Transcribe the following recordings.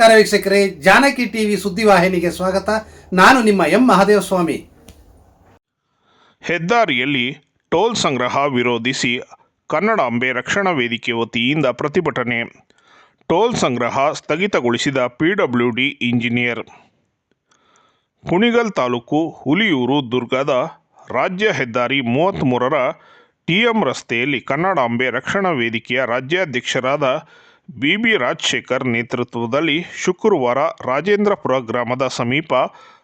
ವೀಕ್ಷಕರೇ, ಜಾನಕಿ ಟಿವಿ ಸುದ್ದಿವಾಹಿನಿಗೆ ಸ್ವಾಗತ. ನಾನು ನಿಮ್ಮ ಎಂ ಮಹಾದೇವಸ್ವಾಮಿ. ಹೆದ್ದಾರಿಯಲ್ಲಿ ಟೋಲ್ ಸಂಗ್ರಹ ವಿರೋಧಿಸಿ ಕನ್ನಡಾಂಬೆ ರಕ್ಷಣಾ ವೇದಿಕೆ ವತಿಯಿಂದ ಪ್ರತಿಭಟನೆ. ಟೋಲ್ ಸಂಗ್ರಹ ಸ್ಥಗಿತಗೊಳಿಸಿದ ಪಿಡಬ್ಲ್ಯೂಡಿ ಇಂಜಿನಿಯರ್. ಕುಣಿಗಲ್ ತಾಲೂಕು ಹುಲಿಯೂರು ದುರ್ಗದ ರಾಜ್ಯ ಹೆದ್ದಾರಿ ಮೂವತ್ತ್ಮೂರರ ಟಿಎಂ ರಸ್ತೆಯಲ್ಲಿ ಕನ್ನಡಾಂಬೆ ರಕ್ಷಣಾ ವೇದಿಕೆಯ ರಾಜ್ಯಾಧ್ಯಕ್ಷರಾದ ಬಿ ಬಿ ರಾಜಶೇಖರ್ ನೇತೃತ್ವದಲ್ಲಿ ಶುಕ್ರವಾರ ರಾಜೇಂದ್ರಪುರ ಗ್ರಾಮದ ಸಮೀಪ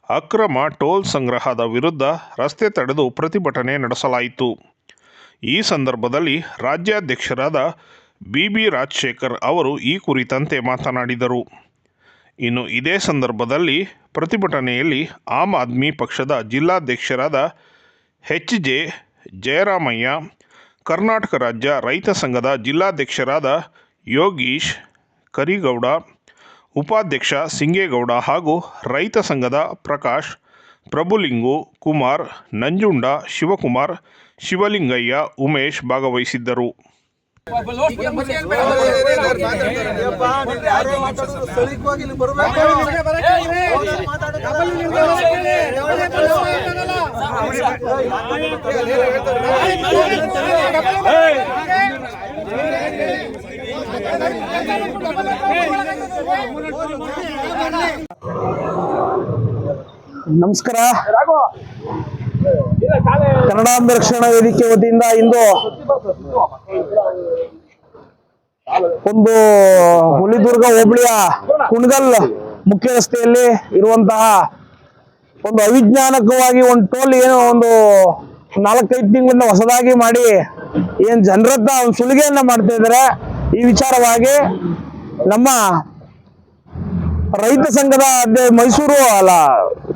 ಅಕ್ರಮ ಟೋಲ್ ಸಂಗ್ರಹದ ವಿರುದ್ಧ ರಸ್ತೆ ತಡೆದು ಪ್ರತಿಭಟನೆ ನಡೆಸಲಾಯಿತು. ಈ ಸಂದರ್ಭದಲ್ಲಿ ರಾಜ್ಯಾಧ್ಯಕ್ಷರಾದ ಬಿ ಬಿ ರಾಜಶೇಖರ್ ಅವರು ಈ ಕುರಿತಂತೆ ಮಾತನಾಡಿದರು. ಇನ್ನು ಇದೇ ಸಂದರ್ಭದಲ್ಲಿ ಪ್ರತಿಭಟನೆಯಲ್ಲಿ ಆಮ್ ಆದ್ಮಿ ಪಕ್ಷದ ಜಿಲ್ಲಾಧ್ಯಕ್ಷರಾದ ಎಚ್ ಜೆ ಜಯರಾಮಯ್ಯ, ಕರ್ನಾಟಕ ರಾಜ್ಯ ರೈತ ಸಂಘದ ಜಿಲ್ಲಾಧ್ಯಕ್ಷರಾದ ಯೋಗೀಶ್ ಕರಿಗೌಡ, ಉಪಾಧ್ಯಕ್ಷ ಸಿಂಗೇಗೌಡ ಹಾಗೂ ರೈತ ಸಂಘದ ಪ್ರಕಾಶ್, ಪ್ರಭುಲಿಂಗು ಕುಮಾರ್, ನಂಜುಂಡ ಶಿವಕುಮಾರ್, ಶಿವಲಿಂಗಯ್ಯ, ಉಮೇಶ್ ಭಾಗವಹಿಸಿದ್ದರು. ನಮಸ್ಕಾರ. ಕನ್ನಡಾಂಬೆ ರಕ್ಷಣಾ ವೇದಿಕೆ ವತಿಯಿಂದ ಇಂದು ಒಂದು ಹುಲಿದುರ್ಗ ಹೋಬಳಿಯ ಕುಣಗಲ್ ಮುಖ್ಯ ರಸ್ತೆಯಲ್ಲಿ ಇರುವಂತಹ ಒಂದು ಅವಿಜ್ಞಾನಿಕವಾಗಿ ಒಂದು ಟೋಲ್ ಏನು ಒಂದು ನಾಲ್ಕೈದು ತಿಂಗಳನ್ನ ಹೊಸದಾಗಿ ಮಾಡಿ ಏನ್ ಜನರತ್ತ ಒಂದು ಸುಲಿಗೆಯನ್ನ ಮಾಡ್ತಾ ಇದ್ದಾರೆ ಈ ವಿಚಾರವಾಗಿ ನಮ್ಮ ರೈತ ಸಂಘದ ಮೈಸೂರು, ಅಲ್ಲ,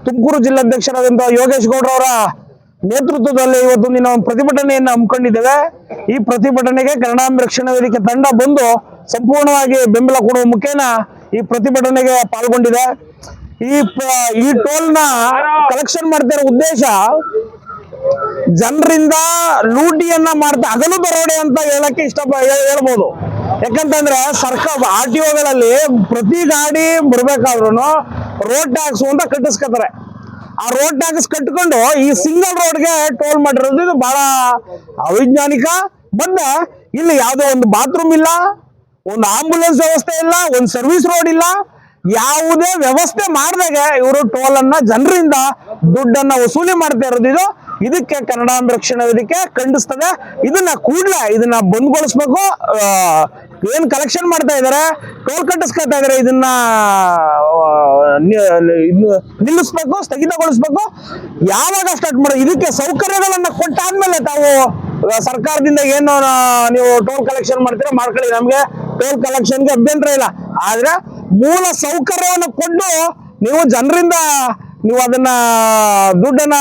ತುಮಕೂರು ಜಿಲ್ಲಾಧ್ಯಕ್ಷರಾದಂತಹ ಯೋಗೇಶ್ ಗೌಡ್ರವರ ನೇತೃತ್ವದಲ್ಲಿ ಇವತ್ತು ದಿನ ಒಂದು ಪ್ರತಿಭಟನೆಯನ್ನು ಹಮ್ಮಿಕೊಂಡಿದ್ದೇವೆ. ಈ ಪ್ರತಿಭಟನೆಗೆ ಕನ್ನಡಾಂಬೆ ರಕ್ಷಣಾ ವೇದಿಕೆ ತಂಡ ಬಂದು ಸಂಪೂರ್ಣವಾಗಿ ಬೆಂಬಲ ಕೊಡುವ ಮುಖೇನ ಈ ಪ್ರತಿಭಟನೆಗೆ ಪಾಲ್ಗೊಂಡಿದೆ. ಈ ಈ ಟೋಲ್ನ ಕಲೆಕ್ಷನ್ ಮಾಡ್ತಿರೋ ಉದ್ದೇಶ ಜನರಿಂದ ಲೂಟಿಯನ್ನ ಮಾಡ್ತಾ ಹಗಲು ಬರೋಡೆ ಅಂತ ಹೇಳಕ್ಕೆ ಇಷ್ಟ ಹೇಳ್ಬೋದು. ಯಾಕಂತಂದ್ರೆ ಸರ್ಕಾರ ಆರ್ ಟಿ ಒಗಳಲ್ಲಿ ಪ್ರತಿ ಗಾಡಿ ಬರ್ಬೇಕಾದ್ರು ರೋಡ್ ಟ್ಯಾಕ್ಸ್ ಅಂತ ಕಟ್ಟಿಸ್ಕೊತಾರೆ. ಆ ರೋಡ್ ಟ್ಯಾಕ್ಸ್ ಕಟ್ಟಿಕೊಂಡು ಈ ಸಿಂಗಲ್ ರೋಡ್ಗೆ ಟೋಲ್ ಮಾಡಿರೋದು ಇದು ಬಹಳ ಅವೈಜ್ಞಾನಿಕ. ಮತ್ತೆ ಇಲ್ಲಿ ಯಾವುದೋ ಒಂದು ಬಾತ್ರೂಮ್ ಇಲ್ಲ, ಒಂದು ಆಂಬುಲೆನ್ಸ್ ವ್ಯವಸ್ಥೆ ಇಲ್ಲ, ಒಂದು ಸರ್ವಿಸ್ ರೋಡ್ ಇಲ್ಲ. ಯಾವುದೇ ವ್ಯವಸ್ಥೆ ಮಾಡಿದಾಗ ಇವರು ಟೋಲ್ ಅನ್ನ ಜನರಿಂದ ದುಡ್ಡನ್ನ ವಸೂಲಿ ಮಾಡ್ತಾ ಇರೋದು ಇದು. ಇದಕ್ಕೆ ಕನ್ನಡಾಂಬ ವೇದಿಕೆ ಖಂಡಿಸ್ತದೆ. ಇದನ್ನ ಕೂಡ್ಲ ಇದನ್ನ ಬಂದ್ಗೊಳಿಸ್ಬೇಕು. ಏನು ಕಲೆಕ್ಷನ್ ಮಾಡ್ತಾ ಇದಾರೆ? ಟೋಲ್ ಕಟ್ಟಿಸ್ಕೊತಾ ಇದಾರೆ. ಇದನ್ನ ನಿಲ್ಲಿಸ್ಬೇಕು, ಸ್ಥಗಿತಗೊಳಿಸ್ಬೇಕು. ಯಾವಾಗ ಸ್ಟಾರ್ಟ್ ಮಾಡೋ, ಇದಕ್ಕೆ ಸೌಕರ್ಯಗಳನ್ನ ಕೊಟ್ಟಾದ್ಮೇಲೆ ತಾವು ಸರ್ಕಾರದಿಂದ ಏನು ನೀವು ಟೋಲ್ ಕಲೆಕ್ಷನ್ ಮಾಡ್ತೀರಾ ಮಾಡ್ಕೊಳ್ಳಿ. ನಮ್ಗೆ ಟೋಲ್ ಕಲೆಕ್ಷನ್ಗೆ ಅಭ್ಯಂತರ ಇಲ್ಲ. ಆದ್ರೆ ಮೂಲ ಸೌಕರ್ಯವನ್ನು ಕೊಟ್ಟು ನೀವು ಜನರಿಂದ ನೀವು ಅದನ್ನ, ದುಡ್ಡನ್ನ